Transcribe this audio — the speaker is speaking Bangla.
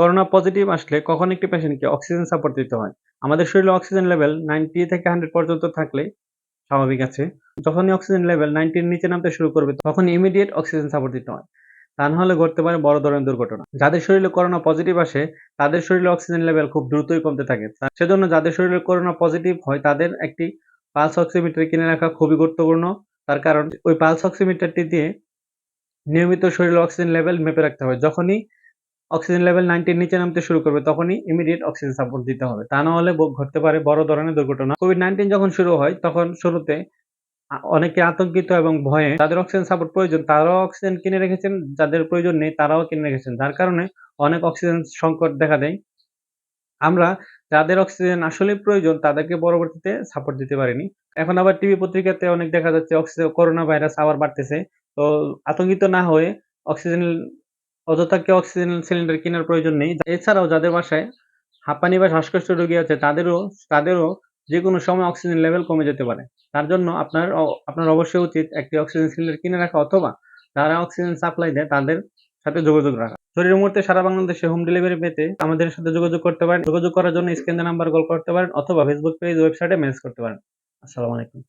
করোনা পজিটিভ আসলে কখন একটি পেশেন্টকে অক্সিজেন সাপোর্ট দিতে হয়। আমাদের শরীরে অক্সিজেন লেভেল নাইনটি থেকে হান্ড্রেড পর্যন্ত থাকলে স্বাভাবিক আছে। যখনই অক্সিজেন লেভেল নাইনটির নিচে নামতে শুরু করবে তখন ইমিডিয়েট অক্সিজেন সাপোর্ট দিতে হয়। তা না হলে ঘটতে পারে বড় ধরনের দুর্ঘটনা। যাদের শরীরে করোনা পজিটিভ আসে, তাদের শরীরে অক্সিজেন লেভেল খুব দ্রুতই কমতে থাকে। সেজন্য যাদের শরীরে করোনা পজিটিভ হয়, তাদের একটি পালস অক্সিমিটার কিনে রাখা খুবই গুরুত্বপূর্ণ। তার কারণ ওই পালস অক্সিমিটারটি দিয়ে নিয়মিত শরীরে অক্সিজেন লেভেল মেপে রাখতে হবে যখনই অক্সিজেন লেভেল নাইনটির নিচে নামতে শুরু করবে, তখনই ইমিডিয়েট অক্সিজেন সাপোর্ট দিতে হবে। তা না হলে ঘটতে পারে বড় ধরনের দুর্ঘটনা। কোভিড নাইন্টিন যখন শুরু হয়, তখন শুরুতে অনেকে আতঙ্কিত এবং ভয়ে তাদের অক্সিজেন সাপোর্ট প্রয়োজন, তারাও অক্সিজেন কিনে রেখেছেন, যাদের প্রয়োজন নেই তারাও কিনে রেখেছেন। যার কারণে অনেক অক্সিজেন সংকট দেখা দেয়। আমরা যাদের অক্সিজেন আসলে প্রয়োজন, তাদেরকে পরবর্তীতে সাপোর্ট দিতে পারিনি। এখন আবার টিভি পত্রিকাতে অনেক দেখা যাচ্ছে অক্সিজেন করোনা ভাইরাস আবার বাড়তেছে। তো আতঙ্কিত না হয়ে অক্সিজেন অযথা কেউ অক্সিজেন সিলিন্ডার কেনার প্রয়োজন নেই? এছাড়াও যাদের বাসায় হাঁপানি বা শ্বাসকষ্ট রোগী আছে, তাদেরও তাদেরও যে কোনো সময় অক্সিজেন লেভেল কমে যেতে পারে। তার জন্য আপনার আপনার অবশ্যই উচিত একটি অক্সিজেন সিলিন্ডার কিনে রাখা অথবা যারা অক্সিজেন সাপ্লাই দেয়, তাদের সাথে যোগাযোগ রাখা। শরীরের মুহূর্তে সারা বাংলাদেশে হোম ডেলিভারি পেতে আমাদের সাথে যোগাযোগ করতে পারেন। যোগাযোগ করার জন্য স্ক্রিনে নাম্বার কল করতে পারেন অথবা ফেসবুক পেজ ওয়েবসাইটে মেসেজ করতে পারেন। আসসালামু আলাইকুম।